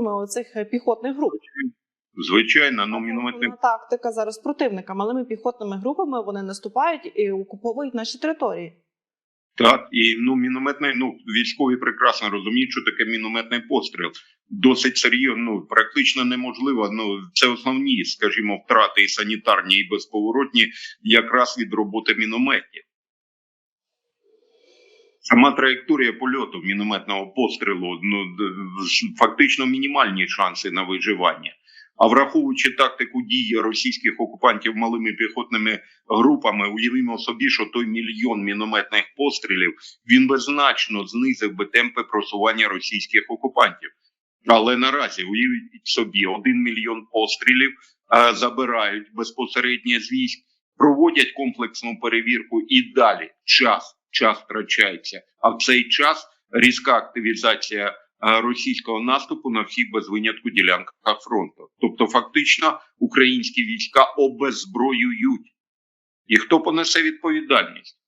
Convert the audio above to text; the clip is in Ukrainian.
оцих е, піхотних груп. Звичайно, ну мінометний основна тактика зараз противника. Малими піхотними групами вони наступають і окуповують наші території. Так, і ну мінометний, ну військові прекрасно розуміють, що таке мінометний постріл. Досить серйозно, ну практично неможливо. Ну це основні, скажімо, втрати і санітарні, і безповоротні, якраз від роботи мінометів. Сама траєкторія польоту мінометного пострілу, ну фактично мінімальні шанси на виживання. А враховуючи тактику дії російських окупантів малими піхотними групами, уявімо собі, що той мільйон мінометних пострілів він би значно знизив би темпи просування російських окупантів. Але наразі уявіть собі, один мільйон пострілів е, забирають безпосередньо з військ, проводять комплексну перевірку і далі час, час втрачається. А в цей час різка активізація е, російського наступу на всіх без винятку ділянках фронту. Тобто, фактично, українські війська обеззброюють. І хто понесе відповідальність?